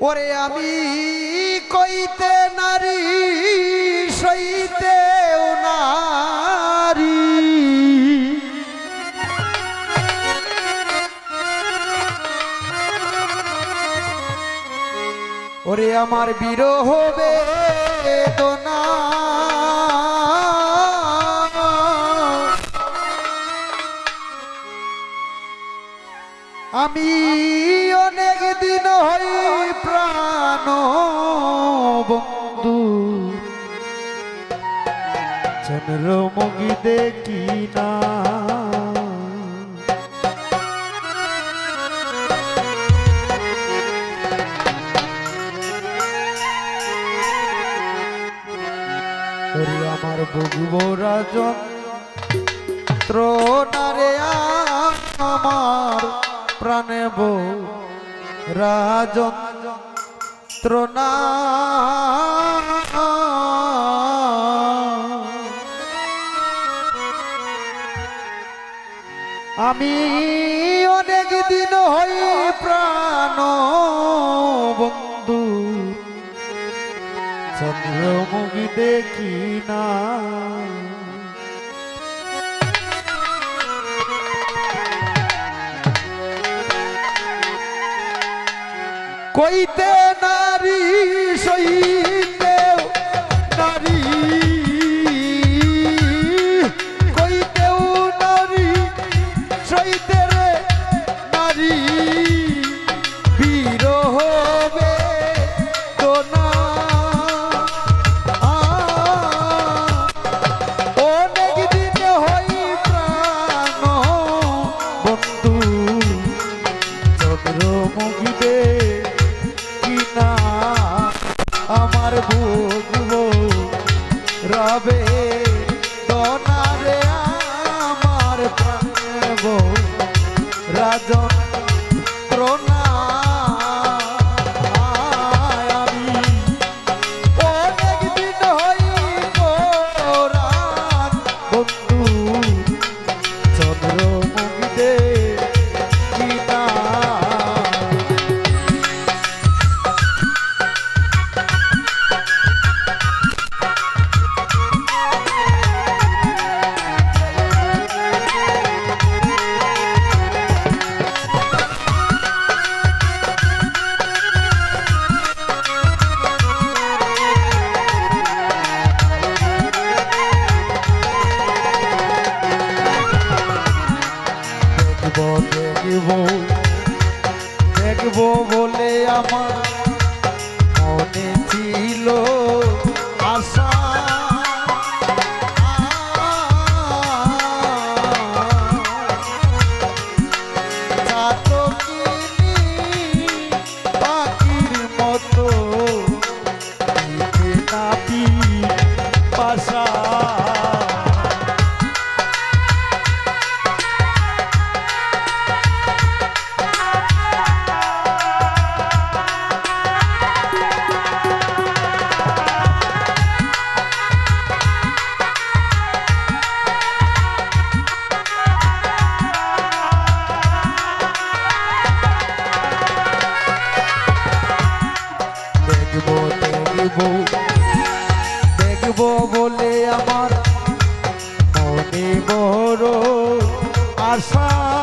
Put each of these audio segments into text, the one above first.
ওরে আমি কইতে নারী সইতে ওরে আমার বিরহ বেদনা বগুব রাজন ত্রোনারে আমার প্রাণে বউ রাজন ত্রোনা আমি অনেক দিন হই প্রাণ চন্দ্রমুখী দেখি না। কইতে নারী সইতে দেখব দেখব। দেখব বলে আমার মনে ছিল আশা। আশা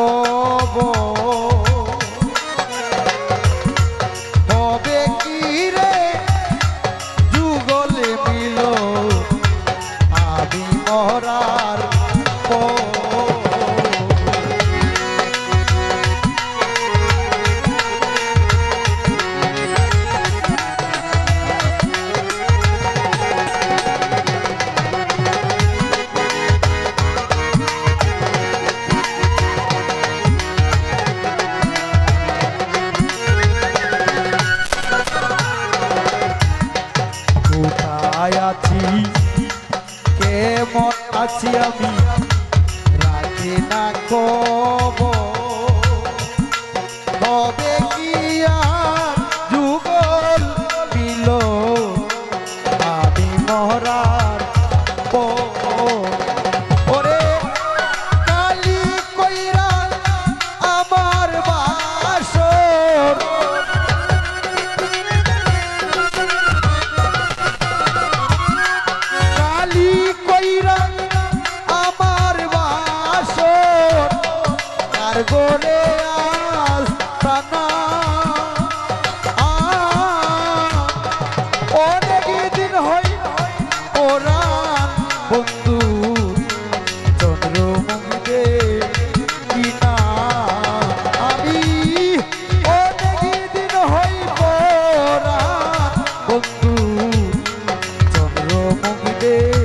બોબો আমি কেমন আছি আমি? রাজি না কব day.